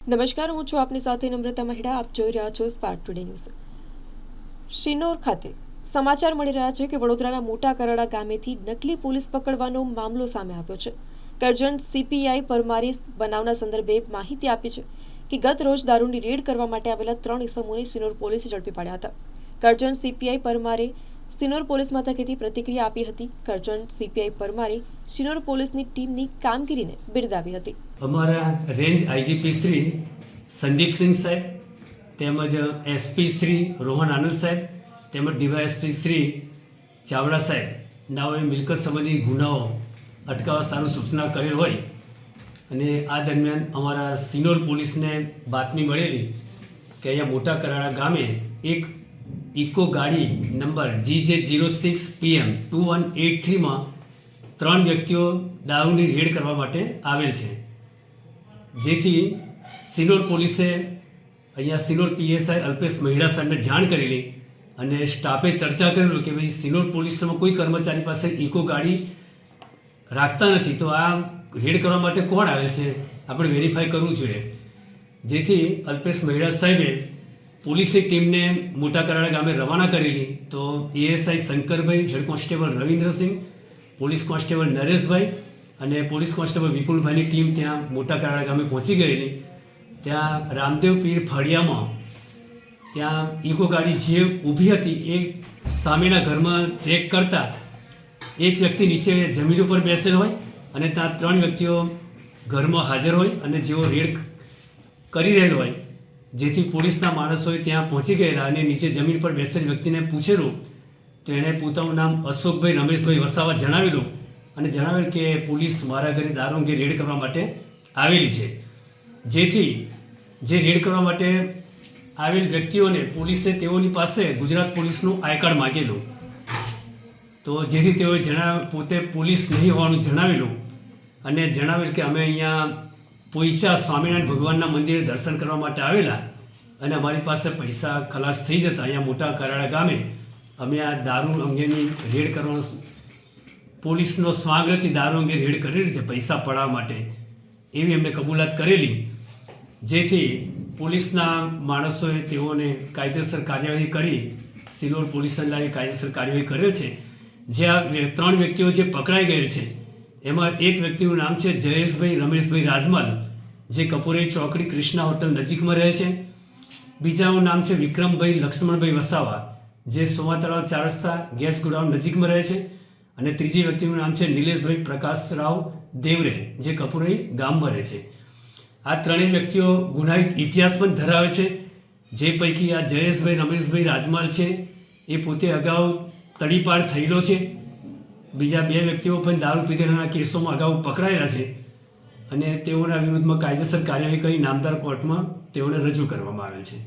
નમસ્કાર, હું છું આપની સાથે નમ્રતા મહિડા. આપ જોઈ રહ્યા છો સ્પાર્ક ટુડે ન્યૂઝ શિનોર ખાતે સમાચાર મળી રહ્યા છે કે વડોદરાના મોટા કરાડા ગામેથી નકલી પોલીસ પકડવાનો મામલો સામે આવ્યો છે. કરજણ સીપીઆઈ પરમારી બનાવના સંદર્ભે માહિતી આપી છે કે ગત રોજ દારૂની રેડ કરવા માટે આવેલા ત્રણ ઇસમોને શિનોર પોલીસે ઝડપી પાડ્યા હતા. કરજણ સીપીઆઈ પરમારે સિનોર પોલીસ મથકેથી પ્રતિક્રિયા આપી હતી. કરજણ સીપીઆઈ પરમારે સિનોર પોલીસની ટીમની કામગીરીને બિરદાવી હતી. અમારા રેન્જ આઈજીપી શ્રી સંદીપસિંહ સાહેબ, તેમજ એસપી શ્રી રોહન આનંદ સાહેબ, તેમજ ડીવાયએસપી શ્રી ચાવડા સાહેબ. નાઓએ મિલકત સંબંધી ગુનાઓ અટકાવવા સારું સૂચના કરેલ હોય અને આ દરમિયાન અમારા સિનોર પોલીસને બાતમી મળેલી કે અહીંયા મોટા કરાડા ગામે એક ઇકો ગાડી number G J zero six PM two one eight થ્રીમાં ત્રણ વ્યક્તિઓ દારૂની રેડ કરવા માટે આવેલ છે. જેથી સિનોર પોલીસે અહીંયા સિનોર પીએસઆઈ અલ્પેશ મહિડા સાહેબને જાણ કરેલી અને સ્ટાફે ચર્ચા કરેલું કે ભાઈ સિનોર પોલીસમાં કોઈ કર્મચારી પાસે ઇકો ગાડી રાખતા નથી, તો આ રેડ કરવા માટે કોણ આવે છે? આપણે વેરીફાઈ કરવું જોઈએ. જેથી અલ્પેશ મહિડા સાહેબે પોલીસની ટીમને મોટા કરાળા ગામે રવાના કરેલી. તો ASI Shankarbhai head constable Ravindrasinh, police constable Nareshbhai અને પોલીસ કોન્સ્ટેબલ વિપુલભાઈની ટીમ ત્યાં મોટા કરાળા ગામે પહોંચી ગયેલી. ત્યાં રામદેવ પીર ફળિયામાં ત્યાં ઇકો ગાડી જે ઊભી હતી એ સામેના ઘરમાં ચેક કરતા એક વ્યક્તિ નીચે જમીન ઉપર બેસેલ હોય અને ત્યાં ત્રણ વ્યક્તિઓ ઘરમાં હાજર હોય અને જેઓ રેડ કરી રહેલ હોય. જેથી પોલીસના માણસોએ ત્યાં પહોંચી ગયેલા અને નીચે જમીન પર બેસેલ વ્યક્તિને પૂછેલું, તો એણે પોતાનું નામ અશોકભાઈ રમેશભાઈ વસાવા જણાવેલું અને જણાવેલ કે પોલીસ મારા ઘરે દારૂ અંગે રેડ કરવા માટે આવેલી છે. જેથી જે રેડ કરવા માટે આવેલ વ્યક્તિઓને પોલીસે તેઓની પાસે ગુજરાત પોલીસનું આઈ કાર્ડ માગેલું. તો જેથી તેઓએ જણાવ પોતે પોલીસ નહીં હોવાનું જણાવેલું અને જણાવેલ કે અમે અહીંયા પોઈચા સ્વામિનારાયણ ભગવાનના મંદિરે દર્શન કરવા માટે આવેલા અને અમારી પાસે પૈસા ખલાસ થઈ જતા અહીંયા મોટા કરાળા ગામે અમે આ દારૂ અંગેની રેડ કરવાનો પોલીસનો સ્વાગતથી દારૂ અંગે રેડ કરેલી છે પૈસા પડાવવા માટે. એવી અમે કબૂલાત કરેલી. જેથી પોલીસના માણસોએ તેઓને કાયદેસર કાર્યવાહી કરી, સિલોર પોલીસને લાવી કાયદેસર કાર્યવાહી કરેલ છે. જે આ ત્રણ વ્યક્તિઓ જે પકડાઈ ગયેલ છે એમાં એક વ્યક્તિનું નામ છે જયેશભાઈ રમેશભાઈ રાજમલ, જે કપૂરે ચોકડી કૃષ્ણા હોટલ નજીકમાં રહે છે. બીજાનું નામ છે વિક્રમભાઈ લક્ષ્મણભાઈ વસાવા, જે સોમા તળાવ ચાર રસ્તા ગેસ ગોડાઉન નજીકમાં રહે છે. અને ત્રીજી વ્યક્તિનું નામ છે નિલેશભાઈ પ્રકાશરાવ દેવરે, જે કપૂરે ગામમાં રહે છે. આ ત્રણેય વ્યક્તિઓ ગુનાહિત ઇતિહાસ પણ ધરાવે છે. જે પૈકી આ જયેશભાઈ રમેશભાઈ રાજમાલ છે, એ પોતે અગાઉ તડીપાર થયેલો છે. બીજા બે વ્યક્તિઓ પણ દારૂ પીધેલાના કેસોમાં અગાઉ પકડાયેલા છે અને તેઓના વિરુદ્ધમાં કાયદેસર કાર્યવાહી કરી નામદાર કોર્ટમાં તેઓને રજૂ કરવામાં આવેલ છે.